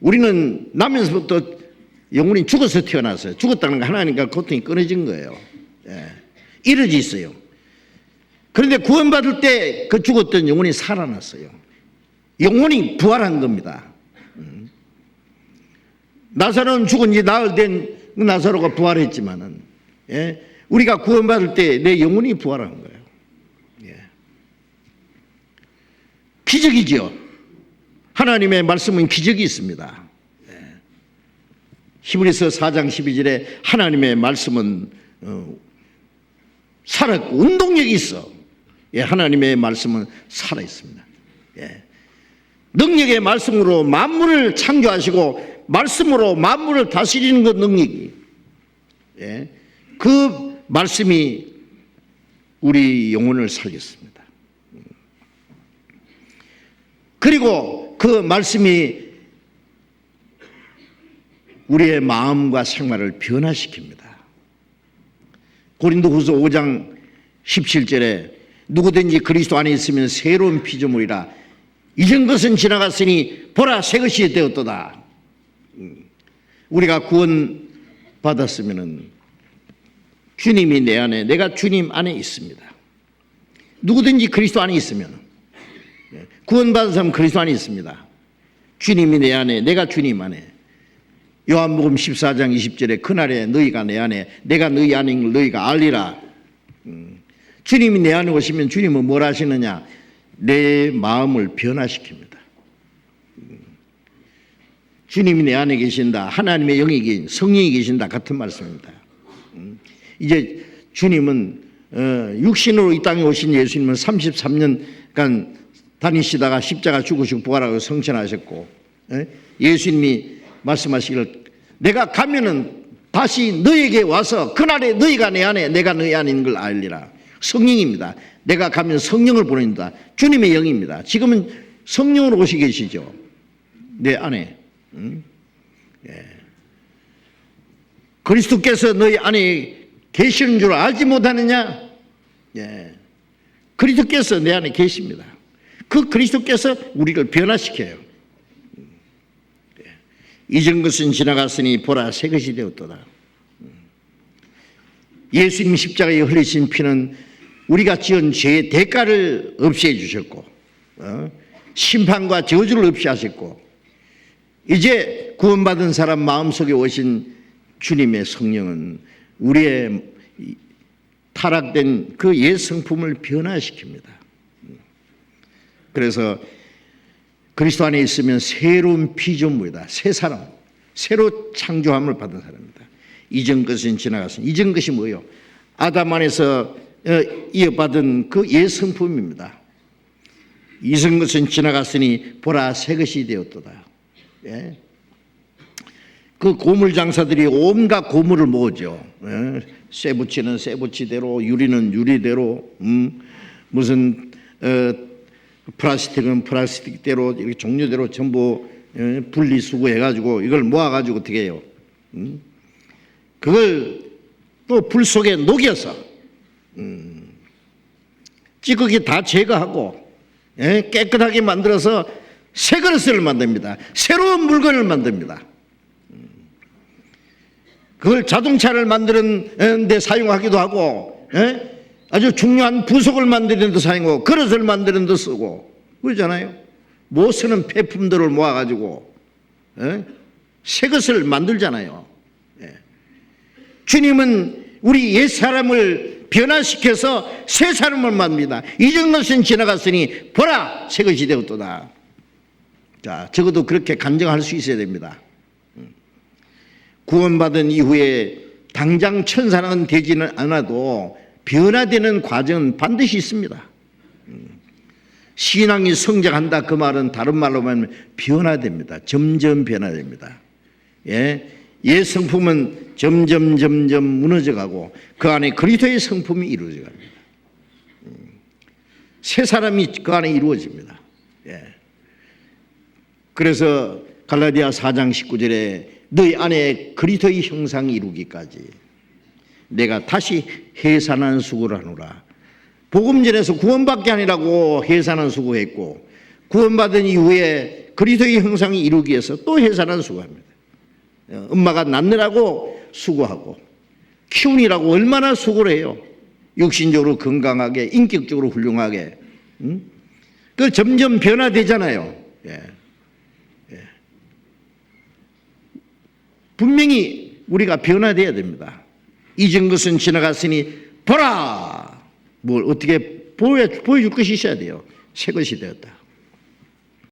우리는 나면서부터 영혼이 죽어서 태어났어요. 죽었다는 거 하나님과 고통이 끊어진 거예요. 예. 이러지 있어요. 그런데 구원받을 때 그 죽었던 영혼이 살아났어요. 영혼이 부활한 겁니다. 음. 나사로는 죽은 지 나흘 된 나사로가 부활했지만은 예? 우리가 구원받을 때 내 영혼이 부활한 거예요. 예. 기적이죠. 하나님의 말씀은 기적이 있습니다. 예. 히브리서 4장 12절에 하나님의 말씀은 어, 살았고 운동력이 있어. 예, 하나님의 말씀은 살아 있습니다. 예. 능력의 말씀으로 만물을 창조하시고 말씀으로 만물을 다스리는 그 능력이 예. 그 말씀이 우리 영혼을 살렸습니다. 그리고 그 말씀이 우리의 마음과 생활을 변화시킵니다. 고린도후서 5장 17절에 누구든지 그리스도 안에 있으면 새로운 피조물이라 이전 것은 지나갔으니 보라 새 것이 되었도다. 음. 우리가 구원 받았으면은 주님이 내 안에 내가 주님 안에 있습니다. 누구든지 그리스도 안에 있으면 예, 구원받은 사람 그리스도 안에 있습니다. 주님이 내 안에 내가 주님 안에 요한복음 14장 20절에 그날에 너희가 내 안에 내가 너희 있는 걸 너희가 알리라. 음, 주님이 내 안에 오시면 주님은 뭘 하시느냐? 내 마음을 변화시킵니다. 음, 주님이 내 안에 계신다. 하나님의 영이 계신 성령이 계신다. 같은 말씀입니다. 음, 이제 주님은 어, 육신으로 이 땅에 오신 예수님은 33년간 다니시다가 십자가 죽으시고 부활하고 성천하셨고 예? 예수님이 말씀하시기를 내가 가면은 다시 너에게 와서 그날에 너희가 내 안에 내가 너희 안에 걸 알리라 성령입니다 내가 가면 성령을 보낸다 주님의 영입니다 지금은 성령으로 오시 계시죠 내 안에 음? 예. 그리스도께서 너희 안에 계시는 줄 알지 못하느냐 예. 그리스도께서 내 안에 계십니다 그 그리스도께서 우리를 변화시켜요 이전 것은 지나갔으니 보라 새 것이 되었도다. 예수님 십자가에 흘리신 피는 우리가 지은 죄의 대가를 없애 주셨고 어? 심판과 저주를 없이 하셨고 이제 구원받은 사람 마음속에 오신 주님의 성령은 우리의 타락된 그 옛 성품을 변화시킵니다. 그래서 그리스도 안에 있으면 새로운 피조물이다. 새 사람, 새로 창조함을 받은 사람입니다. 이전 것은 지나갔으니 이전 것이 뭐요? 아담 안에서 어, 이어받은 그 예성품입니다. 이전 것은 지나갔으니 보라 새 것이 되었도다. 예? 그 고물 장사들이 온갖 고물을 모으죠. 예? 쇠 붙이는 쇠 붙이대로, 유리는 유리대로, 음, 무슨 어, 플라스틱은 플라스틱대로 이렇게 종류대로 전부 예, 분리수거해가지고 이걸 모아가지고 어떻게 해요? 음? 그걸 또 불 속에 녹여서 음, 찌꺼기 다 제거하고 예, 깨끗하게 만들어서 새 그릇을 만듭니다. 새로운 물건을 만듭니다. 음. 그걸 자동차를 만드는 데 사용하기도 하고 예? 아주 중요한 부속을 만드는 데 사용하고 그릇을 만드는 데 쓰고 그러잖아요. 못 쓰는 폐품들을 모아가지고 에? 새 것을 만들잖아요. 예. 주님은 우리 옛 사람을 변화시켜서 새 사람을 만듭니다. 이전 것은 지나갔으니 보라 새 것이 되었도다. 자, 적어도 그렇게 간증할 수 있어야 됩니다. 음. 구원받은 이후에 당장 천사는 되지는 않아도 변화되는 과정은 반드시 있습니다. 신앙이 성장한다 그 말은 다른 말로 하면 변화됩니다. 점점 변화됩니다. 예, 옛 성품은 점점 점점 무너져 가고 그 안에 그리스도의 성품이 이루어져 갑니다. 새 사람이 그 안에 이루어집니다. 예. 그래서 갈라디아 4장 19절에 너희 안에 그리스도의 형상이 이루기까지 내가 다시 해산한 수고를 하노라. 복음 전에서 구원받게 아니라고 해산한 수고했고 구원받은 이후에 그리스도의 형상이 이루기 위해서 또 해산한 수고합니다. 어, 엄마가 낳느라고 수고하고 키우니라고 얼마나 수고를 해요. 육신적으로 건강하게 인격적으로 훌륭하게. 응? 그 점점 변화되잖아요. 예. 예. 분명히 우리가 변화돼야 됩니다. 잊은 것은 지나갔으니 보라. 뭘 어떻게 보여 보여줄 것이 있어야 돼요. 새 것이 되었다.